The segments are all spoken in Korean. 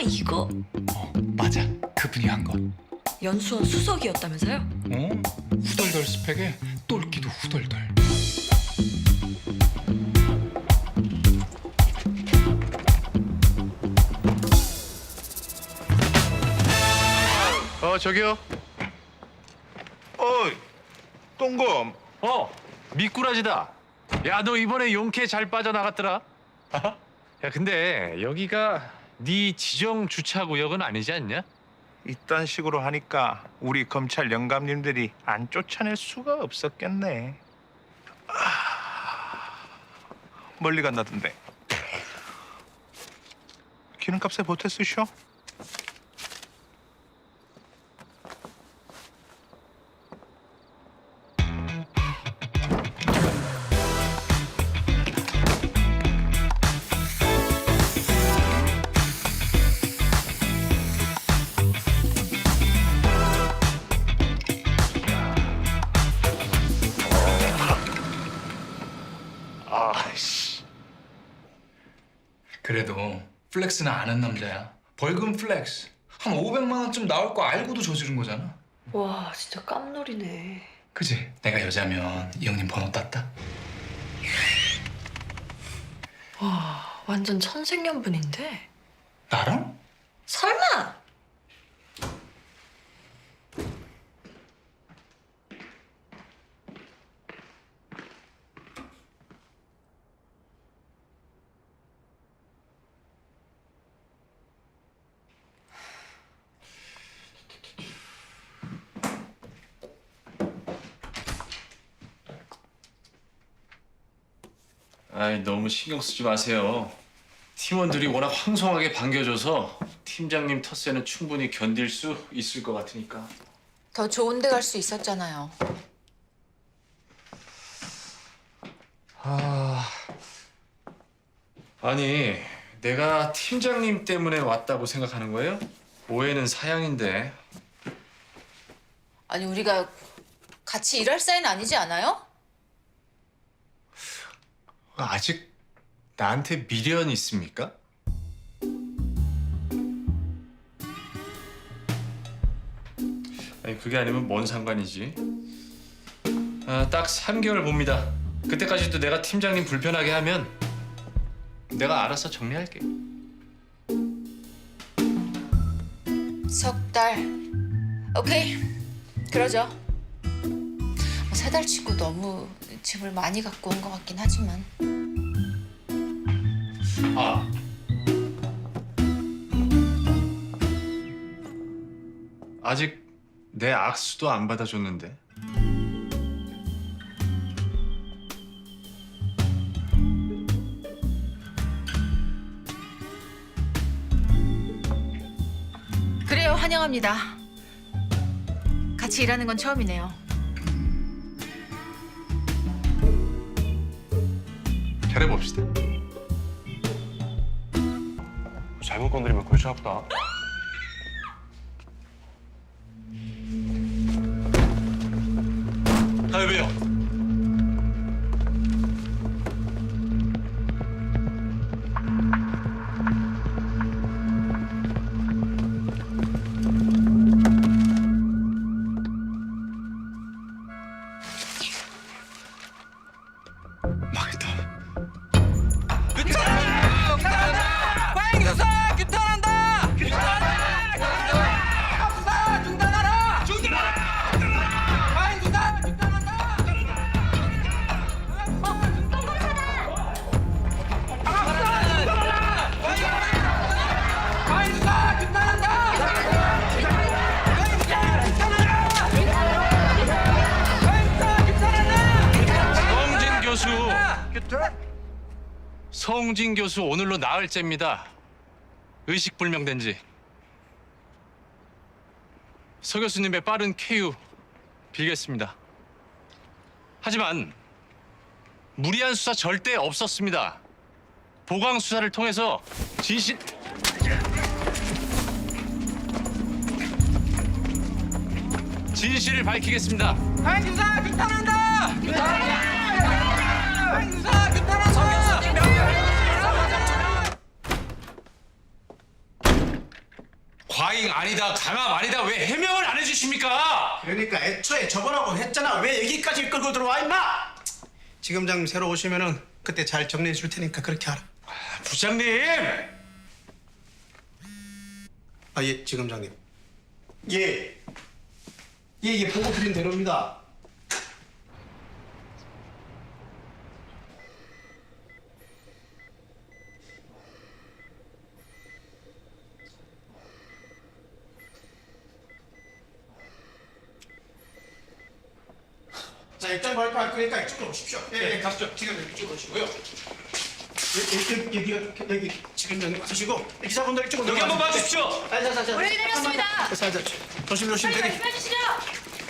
이거 어, 맞아. 그분이 한 거. 연수원 수석이었다면서요? 어? 후덜덜 스펙에 똘끼도 후덜덜. 어 저기요. 어이, 동검. 어 미꾸라지다. 야 너 이번에 용케 잘 빠져나갔더라. 야 근데 여기가 네 지정 주차 구역은 아니지 않냐? 이딴 식으로 하니까 우리 검찰 영감님들이 안 쫓아낼 수가 없었겠네. 아, 멀리 간다던데. 기름값에 보태 쓰쇼? 아씨. 그래도 플렉스는 아는 남자야. 벌금 플렉스. 한 500만 원쯤 나올 거 알고도 저지른 거잖아. 와 진짜 깜놀이네. 그지? 내가 여자면 이 형님 번호 땄다. 와 완전 천생연분인데. 나랑? 설마? 아이 너무 신경 쓰지 마세요. 팀원들이 워낙 황송하게 반겨줘서 팀장님 텃세는 충분히 견딜 수 있을 것 같으니까. 더 좋은 데 갈 수 있었잖아요. 아 아니 내가 팀장님 때문에 왔다고 생각하는 거예요? 오해는 사양인데 아니 우리가 같이 일할 사이는 아니지 않아요? 아직 나한테 미련 있습니까? 아니 그게 아니면 뭔 상관이지? 아, 딱 3개월 봅니다. 그때까지도 내가 팀장님 불편하게 하면 내가 알아서 정리할게. 석 달. 오케이. 그러죠. 뭐 세달 치고 너무 짐을 많이 갖고 온 것 같긴 하지만. 아. 아직 내 악수도 안 받아줬는데. 그래요. 환영합니다. 같이 일하는 건 처음이네요. 잘해봅시다. 잘못 건드리면 골치 아프다. 아, 왜요? 성진 교수 오늘로 나흘째입니다. 의식 불명된 지. 서 교수님의 빠른 쾌유 빌겠습니다. 하지만 무리한 수사 절대 없었습니다. 보강 수사를 통해서 진실 진실을 밝히겠습니다. 과잉 아니다 강압 아니다 왜 해명을 안 해주십니까? 그러니까 애초에 저번하고 했잖아. 왜 여기까지 끌고 들어와 임마? 지검장님 새로 오시면은 그때 잘 정리해 줄 테니까 그렇게 하라. 부장님 아 예, 지검장님. 예. 예, 예, 보고 드린 대로입니다. 자, 입장 발표할 거니까 이쪽으로 오십시오. 예, 예, 가시죠. 지금 이쪽으로 오시고요. 여기, 여기, 여기, 여기 지검장님 가시고 기자분들 이쪽으로 여기 한번. 봐주십시오 자, 자, 자, 자. 우리 내렸습니다. 자, 자, 자. 조심 조심 대기. 말씀해 주시죠.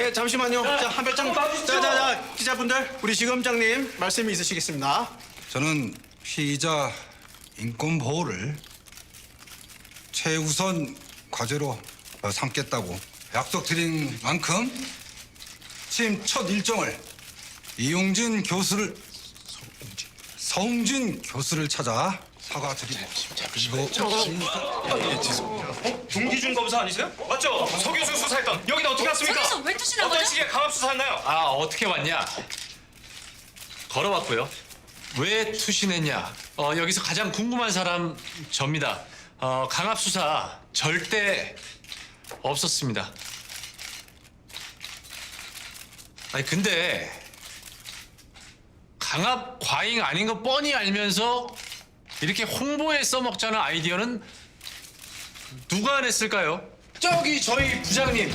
예, 잠시만요. 자, 한 발짝. 자, 자, 자, 기자분들, 우리 지검장님 말씀이 있으시겠습니다. 저는 피의자 인권 보호를 최우선 과제로 어, 삼겠다고 약속드린 만큼 취임 첫 일정을 이용진 교수를 서웅진 교수를 찾아 사과드리고 그리고 김기준 검사 아니세요? 맞죠? 서 교수 수사했던. 여기는 어떻게 왔습니까? 저기서 왜 투시는 어떤 거죠? 식의 강압 수사했나요? 아 어떻게 왔냐? 걸어왔고요. 왜 투신했냐? 어, 여기서 가장 궁금한 사람 접니다. 어, 강압 수사 절대 없었습니다. 아니 근데 강압 과잉 아닌 거 뻔히 알면서 이렇게 홍보에 써먹자는 아이디어는 누가 냈을까요? 저기 저희 부장님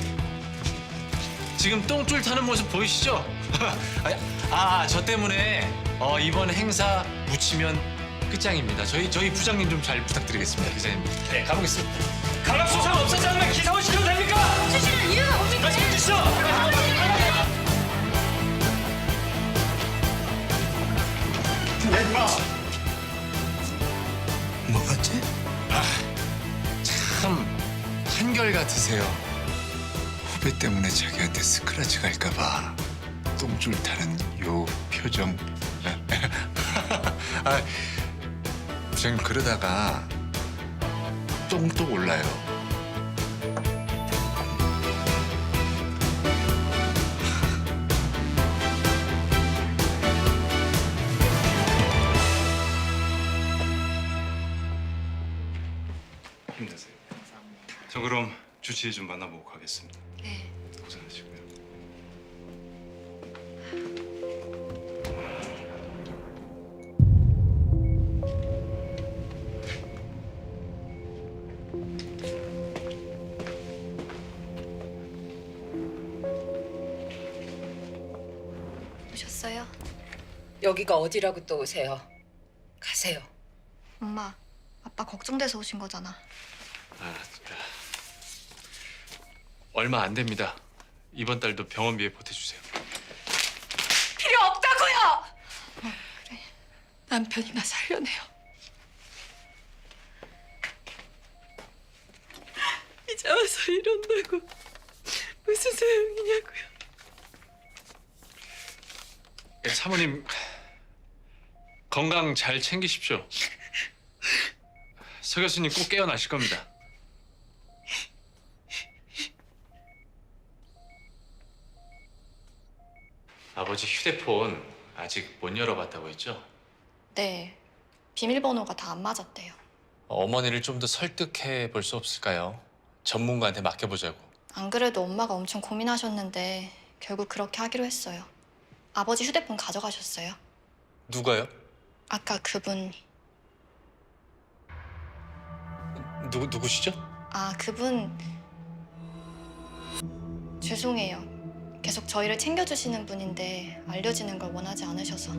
지금 똥줄 타는 모습 보이시죠? 아, 저 때문에 어, 이번 행사 묻히면 끝장입니다. 저희 저희 부장님 좀 잘 부탁드리겠습니다, 기자님. 네, 가보겠습니다. 강압 수사가 없었지 않으면 기사원 시켜도 됩니까? 투시는 이유가 뭡니까? 말씀해 주시죠. 임마. 뭐였지? 참 한결 같으세요. 후배 때문에 자기한테 스크래치 갈까봐 똥줄 타는 요 표정. 아, 부장님 그러다가 똥또 올라요. 힘내세요. 저 그럼 주치의 좀 만나보고 가겠습니다. 네. 고생하시고요. 오셨어요? 여기가 어디라고 또 오세요? 가세요. 엄마, 아빠 걱정돼서 오신 거잖아. 아, 얼마 안 됩니다. 이번 달도 병원비에 보태주세요. 필요 없다고요. 남편이나 살려내요. 이제 와서 이런다고 무슨 소용이냐고요. 예, 사모님 건강 잘 챙기십시오. 서 교수님 꼭 깨어나실 겁니다. 아버지 휴대폰 아직 못 열어봤다고 했죠? 네, 비밀번호가 다 안 맞았대요. 어머니를 좀 더 설득해 볼 수 없을까요? 전문가한테 맡겨보자고. 안 그래도 엄마가 엄청 고민하셨는데 결국 그렇게 하기로 했어요. 아버지 휴대폰 가져가셨어요. 누가요? 아까 그분, 누구 누구시죠? 아, 그분 죄송해요. 계속 저희를 챙겨주시는 분인데 알려지는 걸 원하지 않으셔서.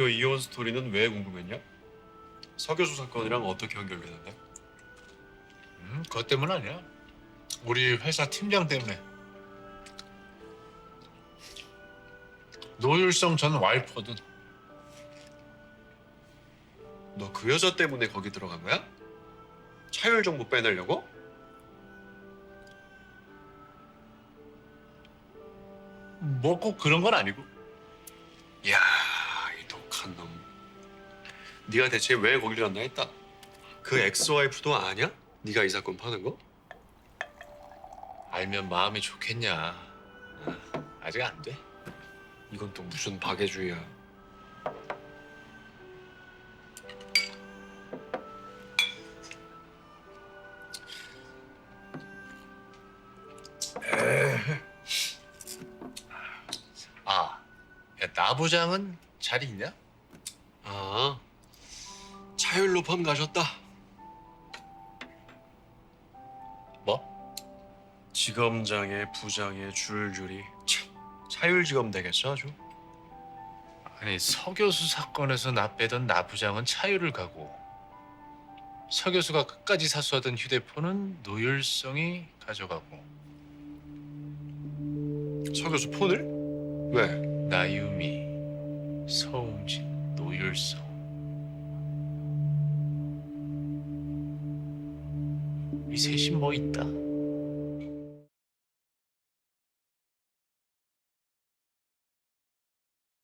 대표 이혼 스토리는 왜 궁금했냐? 서교수 사건이랑 어떻게 연결되는데? 음, 그것 때문 아니야. 우리 회사 팀장 때문에. 노율성 전 와이프거든. 너 그 여자 때문에 거기 들어간 거야? 차율 정보 빼내려고? 뭐 꼭 그런 건 아니고. 네가 대체 왜 거기를 갔나 했다. 그 엑스와이프도 아냐? 네가 이 사건 파는 거? 알면 마음이 좋겠냐. 아, 아직 안 돼. 이건 또 무슨 박애주의야. 아, 야, 나 부장은 잘 있냐? 아, 차율 로펌 가셨다. 뭐? 지검장에 부장에 줄줄이 참, 차율지검 되겠어 아주. 아니 서 교수 사건에서 나 빼던 나 부장은 차유를 가고 서 교수가 끝까지 사수하던 휴대폰은 노율성이 가져가고 서 교수 폰을? 왜? 나유미, 서웅진, 노율성 이 셋이 뭐 있다?